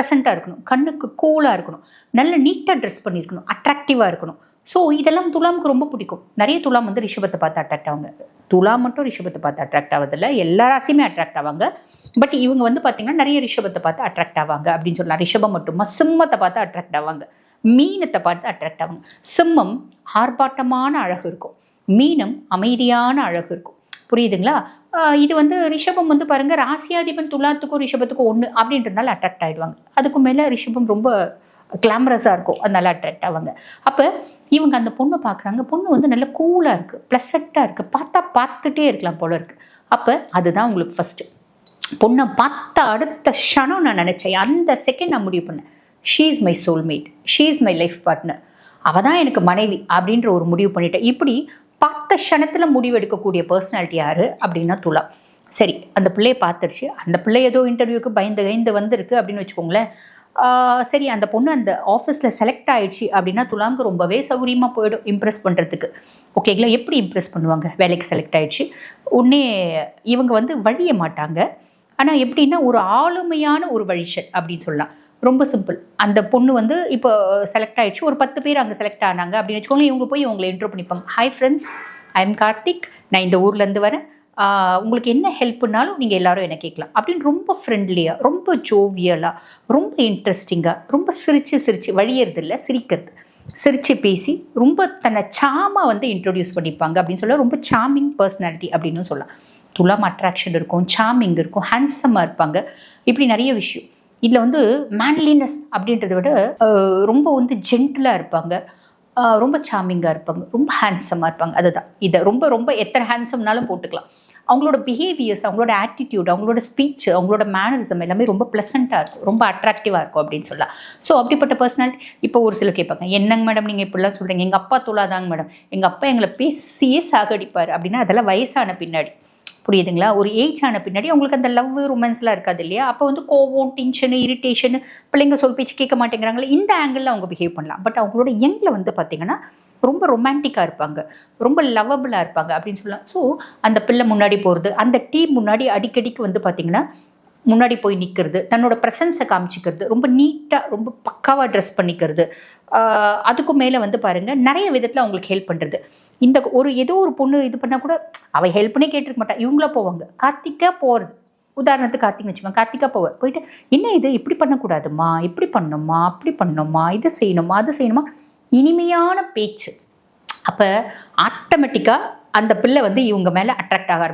ப்ளசண்ட்டாக இருக்கணும். கண்ணுக்கு கூலாக இருக்கணும். நல்ல நீட்டாக ட்ரெஸ் பண்ணியிருக்கணும் அட்ராக்டிவாக இருக்கணும். ஸோ இதெல்லாம் துலாமுக்கு ரொம்ப பிடிக்கும். நிறைய துலாம் வந்து ரிஷபத்தை பார்த்து அட்ராக்ட் ஆவாங்க. துலாம் மட்டும் ரிஷபத்தை பார்த்து அட்ராக்ட் ஆவதில்ல. எல்லா ராசியுமே அட்ராக்ட் ஆவாங்க. பட் இவங்க வந்து பார்த்தீங்கன்னா நிறைய ரிஷபத்தை பார்த்து அட்ராக்ட் ஆவாங்க அப்படின்னு சொல்லலாம். ரிஷபம் மட்டுமா? சிம்மத்தை பார்த்து அட்ராக்ட் ஆவாங்க. மீனத்தை பார்த்து அட்ராக்ட் ஆவாங்க. சிம்மம் ஆர்ப்பாட்டமான அழகு இருக்கும். மீனம் அமைதியான அழகு இருக்கும். புரியுதுங்களா? இது வந்து ரிஷபம் வந்து பாருங்க ராசியாதிபன் துலாத்துக்கும் ரிஷபத்துக்கும் ஒன்று அப்படின்றதுனால அட்ராக்ட் ஆயிடுவாங்க. அதுக்கு மேலே ரிஷபம் ரொம்ப கிளாமரஸாக இருக்கும். அதனால அட்ராக்ட் ஆவாங்க. அப்போ இவங்க அந்த பொண்ணை பார்க்குறாங்க பொண்ணு வந்து நல்ல கூலாக இருக்குது ப்ளசண்ட்டாக இருக்குது பார்த்தா பார்த்துட்டே இருக்கலாம் போல இருக்குது அப்போ அதுதான் உங்களுக்கு ஃபஸ்ட்டு பொண்ணை பார்த்த அடுத்த க்ஷணம் நான் நினச்சேன். அந்த செகண்ட் நான் முடிவு பண்ணேன். She is my soulmate she is my life partner அவள் தான் எனக்கு மனைவி அப்படின்ற ஒரு முடிவு பண்ணிட்டேன். இப்படி பார்த்த க்ஷணத்தில் முடிவு எடுக்கக்கூடிய பர்சனாலிட்டி யார்? அப்படின்னா துலா. சரி அந்த பிள்ளையை பார்த்துருச்சு. அந்த பிள்ளை ஏதோ இன்டர்வியூக்கு பயந்து பயந்து வந்திருக்கு அப்படின்னு வச்சுக்கோங்களேன். சரி அந்த பொண்ணு அந்த ஆஃபீஸில் செலக்ட் ஆகிடுச்சு அப்படின்னா துலாமுக்கு ரொம்பவே சௌகரியமாக போயிடும் இம்ப்ரெஸ் பண்ணுறதுக்கு ஓகேங்களா எப்படி இம்ப்ரெஸ் பண்ணுவாங்க? வேலைக்கு செலக்ட் ஆயிடுச்சு. உடனே இவங்க வந்து வழிய மாட்டாங்க. ஆனால் எப்படின்னா ஒரு ஆளுமையான ஒரு வழிஷல் அப்படின்னு சொல்லலாம். ரொம்ப சிம்பிள் அந்த பொண்ணு வந்து இப்போ செலக்ட் ஆயிடுச்சு. ஒரு பத்து பேர் அங்கே செலக்ட் ஆனாங்க அப்படின்னு வச்சுக்கோங்களேன். இவங்க போய் இவங்களை இன்ட்ரோ பண்ணிப்பாங்க. Hi friends I am Karthik நான் இந்த ஊர்லேருந்து வரேன். உங்களுக்கு என்ன ஹெல்ப்னாலும் நீங்கள் எல்லாரும் என்ன கேட்கலாம். அப்படின்னு ரொம்ப ஃப்ரெண்ட்லியாக ரொம்ப ஜோவியலாக ரொம்ப இன்ட்ரெஸ்டிங்காக ரொம்ப சிரித்து சிரித்து வழியறது இல்லை சிரிக்கிறது. சிரித்து பேசி ரொம்ப தன்னை சாமா வந்து இன்ட்ரொடியூஸ் பண்ணிப்பாங்க அப்படின்னு சொல்ல ரொம்ப சாமிங் பர்சனாலிட்டி அப்படின்னு சொல்லலாம். துலாம் அட்ராக்ஷன் இருக்கும் சாமிங் இருக்கும் ஹேண்ட்ஸமாக இருப்பாங்க. இப்படி நிறைய விஷயம். இதில் வந்து மேன்லினஸ் அப்படின்றத விட ரொம்ப வந்து ஜென்டிலாக இருப்பாங்க. ரொம்ப சாமிங்காக இருப்பாங்க. ரொம்ப ஹேண்ட்ஸமாக இருப்பாங்க. அதுதான். இதை ரொம்ப ரொம்ப எத்தனை ஹேண்ட்ஸம்னாலும் போட்டுக்கலாம். அவங்களோட பிஹேவியர்ஸ் அவங்களோட ஆட்டிடியூட் அவங்களோட ஸ்பீச் அவங்களோட மேனரிசம் எல்லாமே ரொம்ப ப்ளசண்ட்டாக இருக்கும். ரொம்ப அட்ராக்டிவாக இருக்கும் அப்படின்னு சொல்லலாம். ஸோ அப்படிப்பட்ட பர்சனாலிட்டி இப்போ ஒரு சிலர் கேட்பாங்க என்னங்க மேடம் நீங்கள் இப்படிலாம் சொல்கிறீங்க எங்கள் அப்பா தோலாதாங்க மேடம் எங்கள் அப்பா எங்களை பேசியே சாகடிப்பார். அப்படின்னா அதெல்லாம் வயசான பின்னாடி. புரியுதுங்களா? ஒரு ஏஜ் ஆன பின்னாடி அவங்களுக்கு அந்த லவ் ரொமான்ஸ்லாம் இருக்காது இல்லையா? அப்போ வந்து கோவம் டென்ஷனு இரிட்டேஷனு பிள்ளைங்க சொல் பேச்சு கேட்க மாட்டேங்கிறாங்களே இந்த ஆங்கிளில் அவங்க பிஹேவ் பண்ணலாம். பட் அவங்களோட யங்கில் வந்து பார்த்தீங்கன்னா ரொம்ப ரொமான்டிக்காக இருப்பாங்க. ரொம்ப லவ்வபிளாக இருப்பாங்க அப்படின்னு சொல்லலாம். ஸோ அந்த பிள்ளை முன்னாடி போகிறது அந்த டீம் முன்னாடி அடிக்கடிக்கு வந்து பார்த்தீங்கன்னா முன்னாடி போய் நிற்கிறது தன்னோட ப்ரெசன்ஸை காமிச்சிக்கிறது ரொம்ப நீட்டாக ரொம்ப பக்காவாக ட்ரெஸ் பண்ணிக்கிறது. அதுக்கும் மேலே வந்து பாருங்கள் நிறைய விதத்தில் அவங்களுக்கு ஹெல்ப் பண்ணுறது இந்த ஒரு ஏதோ ஒரு பொண்ணு இது பண்ணால் கூட அவள் ஹெல்ப்னே கேட்டிருக்க மாட்டா. இவங்களா போவாங்க. கார்த்திகா போகிறது உதாரணத்துக்கு கார்த்திக்னு வச்சுக்கோங்க. கார்த்திகா போவேன் போயிட்டு என்ன இது? இப்படி பண்ணக்கூடாதுமா? இப்படி பண்ணணுமா? அப்படி பண்ணணுமா? இது செய்யணுமா? அது செய்யணுமா? இனிமையான பேச்சு. அப்போ ஆட்டோமேட்டிக்காக அந்த பிள்ளை வந்து இவங்க மேலே அட்ராக்ட் ஆக